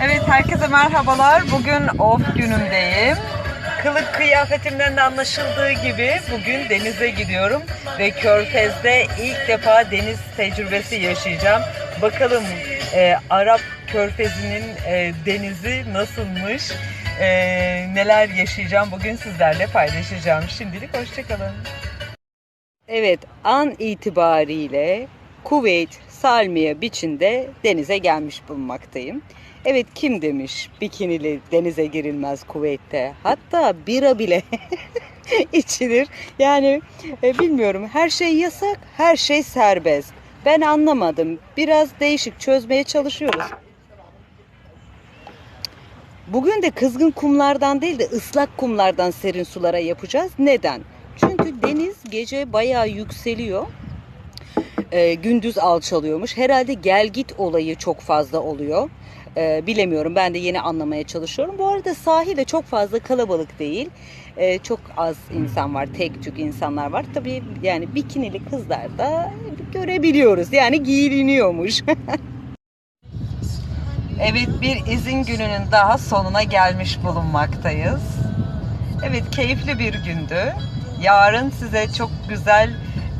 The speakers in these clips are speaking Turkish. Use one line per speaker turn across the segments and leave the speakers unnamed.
Evet herkese merhabalar. Bugün off günümdeyim. Kılık kıyafetimden de anlaşıldığı gibi bugün denize gidiyorum ve Körfez'de ilk defa deniz tecrübesi yaşayacağım. Bakalım e, Arap Körfezi'nin e, denizi nasılmış, e, neler yaşayacağım bugün sizlerle paylaşacağım. Şimdilik hoşçakalın. Evet, an itibariyle Kuveyt Salmiye biçinde denize gelmiş bulunmaktayım. Evet kim demiş bikinili denize girilmez Kuveyt'te. Hatta bira bile içilir. Yani e, bilmiyorum her şey yasak, her şey serbest. Ben anlamadım. Biraz değişik çözmeye çalışıyoruz. Bugün de kızgın kumlardan değil de ıslak kumlardan serin sulara yapacağız. Neden? Çünkü deniz gece bayağı yükseliyor. Ee, gündüz alçalıyormuş. Herhalde gel git olayı çok fazla oluyor. Ee, bilemiyorum. Ben de yeni anlamaya çalışıyorum. Bu arada sahil de çok fazla kalabalık değil. Ee, çok az insan var. Tek tük insanlar var. Tabii yani bikinili kızlar da görebiliyoruz. Yani giyiniyormuş. Evet bir izin gününün daha sonuna gelmiş bulunmaktayız. Evet keyifli bir gündü. Yarın size çok güzel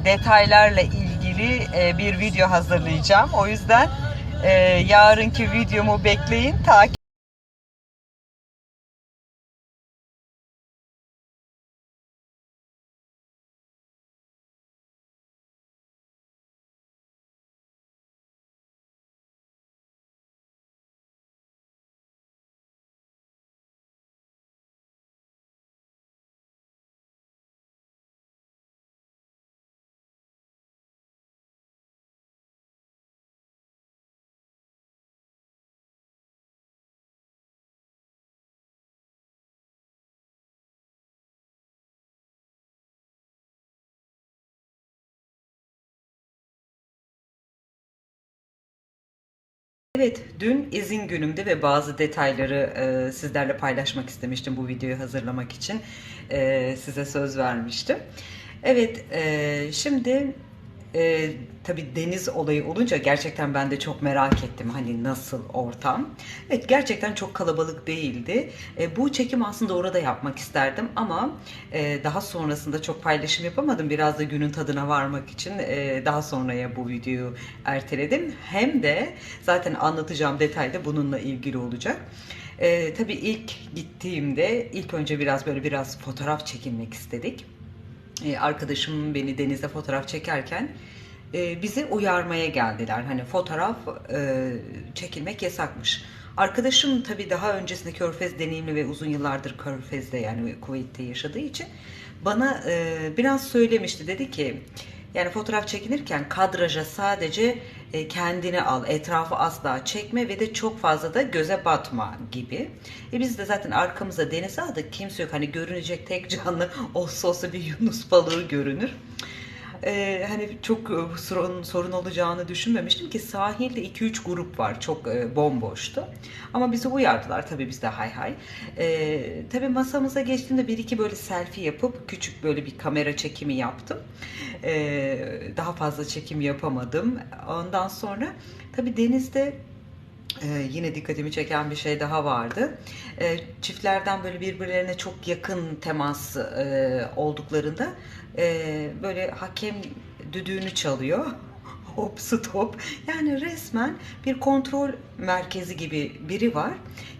detaylarla ilgili e, bir video hazırlayacağım. O yüzden e, yarınki videomu bekleyin. Takip Evet, dün izin günümde ve bazı detayları e, sizlerle paylaşmak istemiştim bu videoyu hazırlamak için. E, size söz vermiştim. Evet, e, şimdi e, tabii deniz olayı olunca gerçekten ben de çok merak ettim hani nasıl ortam. Evet gerçekten çok kalabalık değildi. E, bu çekim aslında orada yapmak isterdim ama e, daha sonrasında çok paylaşım yapamadım. Biraz da günün tadına varmak için e, daha sonraya bu videoyu erteledim. Hem de zaten anlatacağım detay da bununla ilgili olacak. E, tabii ilk gittiğimde ilk önce biraz böyle biraz fotoğraf çekinmek istedik. E, arkadaşım beni denizde fotoğraf çekerken e, bizi uyarmaya geldiler. Hani fotoğraf e, çekilmek yasakmış. Arkadaşım tabii daha öncesinde Körfez deneyimli ve uzun yıllardır Körfez'de yani Kuveyt'te yaşadığı için bana biraz söylemişti. Dedi ki yani fotoğraf çekinirken kadraja sadece e, kendini al, etrafı asla çekme ve de çok fazla da göze batma gibi. E biz de zaten arkamıza denize aldık. Kimse yok. Hani görünecek tek canlı olsa olsa bir Yunus balığı görünür. Ee, hani çok e, sorun, sorun olacağını düşünmemiştim ki sahilde 2-3 grup var. Çok e, bomboştu. Ama bizi uyardılar tabii biz de hay hay. Ee, tabii masamıza geçtiğimde bir iki böyle selfie yapıp küçük böyle bir kamera çekimi yaptım. Ee, daha fazla çekim yapamadım. Ondan sonra tabii denizde ee, yine dikkatimi çeken bir şey daha vardı. Ee, çiftlerden böyle birbirlerine çok yakın temas e, olduklarında e, böyle hakem düdüğünü çalıyor. Hop stop. Yani resmen bir kontrol merkezi gibi biri var.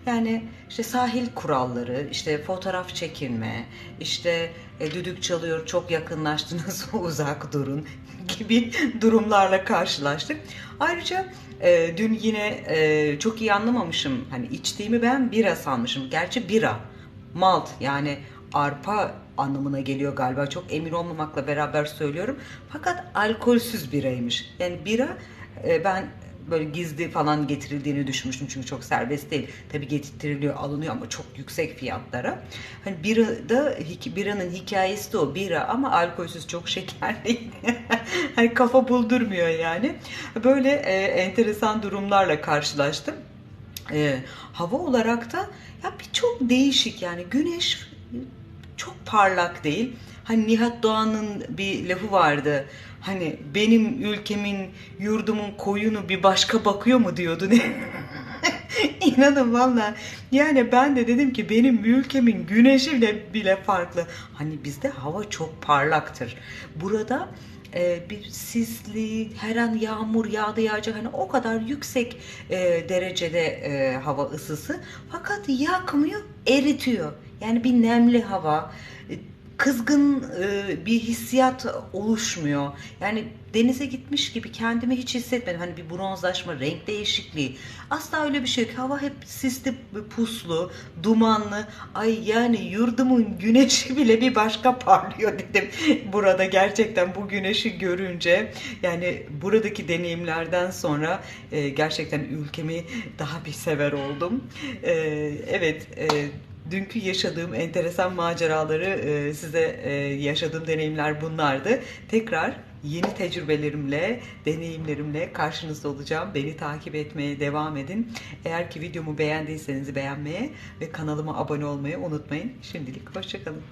Yani işte sahil kuralları, işte fotoğraf çekinme, işte e, düdük çalıyor çok yakınlaştınız uzak durun gibi durumlarla karşılaştık. Ayrıca e, dün yine e, çok iyi anlamamışım. Hani içtiğimi ben bira sanmışım. Gerçi bira, malt yani arpa anlamına geliyor galiba. Çok emin olmamakla beraber söylüyorum. Fakat alkolsüz biraymış. Yani bira e, ben böyle gizli falan getirildiğini düşünmüştüm çünkü çok serbest değil. Tabii getiriliyor, alınıyor ama çok yüksek fiyatlara. Hani bira da biranın hikayesi de o bira ama alkolsüz çok şekerli. hani kafa buldurmuyor yani. Böyle e, enteresan durumlarla karşılaştım. E, hava olarak da ya birçok değişik yani güneş çok parlak değil. Hani Nihat Doğan'ın bir lafı vardı. Hani benim ülkemin, yurdumun koyunu bir başka bakıyor mu diyordu? İnanın valla. Yani ben de dedim ki benim ülkemin güneşi bile, bile farklı. Hani bizde hava çok parlaktır. Burada e, bir sisli, her an yağmur yağdı yağacak hani o kadar yüksek e, derecede e, hava ısısı fakat yakmıyor, eritiyor. Yani bir nemli hava, e, kızgın e, bir hissiyat oluşmuyor. Yani denize gitmiş gibi kendimi hiç hissetmedim. Hani bir bronzlaşma, renk değişikliği. Asla öyle bir şey yok. Hava hep sisli, puslu, dumanlı. Ay yani yurdumun güneşi bile bir başka parlıyor dedim. Burada gerçekten bu güneşi görünce yani buradaki deneyimlerden sonra e, gerçekten ülkemi daha bir sever oldum. E, evet, e, dünkü yaşadığım enteresan maceraları e, size e, yaşadığım deneyimler bunlardı. Tekrar yeni tecrübelerimle, deneyimlerimle karşınızda olacağım. Beni takip etmeye devam edin. Eğer ki videomu beğendiyseniz beğenmeye ve kanalıma abone olmayı unutmayın. Şimdilik hoşçakalın.